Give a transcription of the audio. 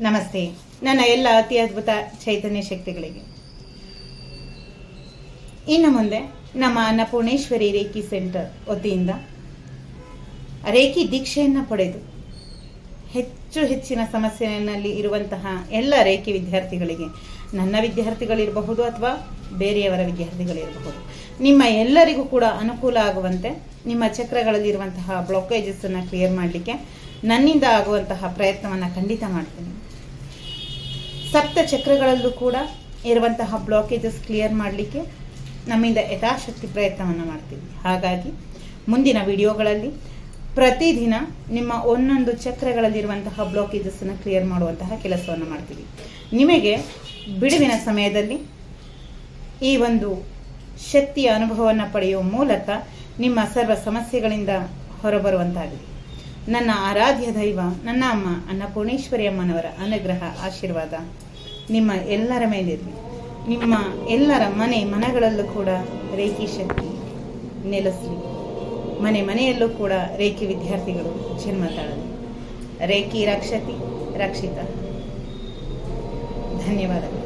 ನಮಸ್ತೆ. ನನ್ನ ಎಲ್ಲ ಅತಿ ಅದ್ಭುತ ಚೈತನ್ಯ ಶಕ್ತಿಗಳಿಗೆ. ಇನ್ನು ಮುಂದೆ ನಮ್ಮ ಅನ್ನಪೂರ್ಣೇಶ್ವರಿ ರೇಖಿ ಸೆಂಟರ್ ವತಿಯಿಂದ ರೇಖಿ ದೀಕ್ಷೆಯನ್ನು ಪಡೆದು ಹೆಚ್ಚು ಹೆಚ್ಚಿನ ಸಮಸ್ಯೆಯಲ್ಲಿ ಇರುವಂತಹ ಎಲ್ಲ ರೇಖಿ ವಿದ್ಯಾರ್ಥಿಗಳಿಗೆ, ನನ್ನ ವಿದ್ಯಾರ್ಥಿಗಳಿರಬಹುದು ಅಥವಾ ಬೇರೆಯವರ ವಿದ್ಯಾರ್ಥಿಗಳಿರಬಹುದು, ನಿಮ್ಮ ಎಲ್ಲರಿಗೂ ಕೂಡ ಅನುಕೂಲ ಆಗುವಂತೆ ನಿಮ್ಮ ಚಕ್ರಗಳಲ್ಲಿರುವಂತಹ ಬ್ಲಾಕೇಜಸ್ಸನ್ನು ಕ್ಲಿಯರ್ ಮಾಡಲಿಕ್ಕೆ ನನ್ನಿಂದ ಆಗುವಂತಹ ಪ್ರಯತ್ನವನ್ನು ಖಂಡಿತ ಮಾಡ್ತೀನಿ. ಸಪ್ತ ಚಕ್ರಗಳಲ್ಲೂ ಕೂಡ ಇರುವಂತಹ ಬ್ಲಾಕೇಜಸ್ ಕ್ಲಿಯರ್ ಮಾಡಲಿಕ್ಕೆ ನಮ್ಮಿಂದ ಯಥಾಶಕ್ತಿ ಪ್ರಯತ್ನವನ್ನು ಮಾಡ್ತೀವಿ. ಹಾಗಾಗಿ ಮುಂದಿನ ವಿಡಿಯೋಗಳಲ್ಲಿ ಪ್ರತಿದಿನ ನಿಮ್ಮ ಒಂದೊಂದು ಚಕ್ರಗಳಲ್ಲಿರುವಂತಹ ಬ್ಲಾಕೇಜಸ್ಸನ್ನು ಕ್ಲಿಯರ್ ಮಾಡುವಂತಹ ಕೆಲಸವನ್ನು ಮಾಡ್ತೀವಿ. ನಿಮಗೆ ಬಿಡುವಿನ ಸಮಯದಲ್ಲಿ ಈ ಒಂದು ಶಕ್ತಿಯ ಅನುಭವವನ್ನು ಪಡೆಯುವ ಮೂಲಕ ನಿಮ್ಮ ಸರ್ವ ಸಮಸ್ಯೆಗಳಿಂದ ಹೊರಬರುವಂತಾಗಲಿ ನನ್ನ ಆರಾಧ್ಯ ದೈವ, ನನ್ನ ಅಮ್ಮ ಅನ್ನಪೂರ್ಣೇಶ್ವರಿ ಅಮ್ಮನವರ ಅನುಗ್ರಹ, ಆಶೀರ್ವಾದ. ನಿಮ್ಮ ಎಲ್ಲರ ಮೇಲಿರಲಿ. ನಿಮ್ಮ ಎಲ್ಲರ ಮನೆ ಮನಗಳಲ್ಲೂ ಕೂಡ ರೇಖಿ ಶಕ್ತಿ ನೆಲೆಸಲಿ. ಮನೆ ಮನೆಯಲ್ಲೂ ಕೂಡ ರೇಖಿ ವಿದ್ಯಾರ್ಥಿಗಳು ಜನ್ಮ ತಾಳಲಿ ರೇಖಿ ರಕ್ಷತಿ, ರಕ್ಷಿತ. ಧನ್ಯವಾದಗಳು.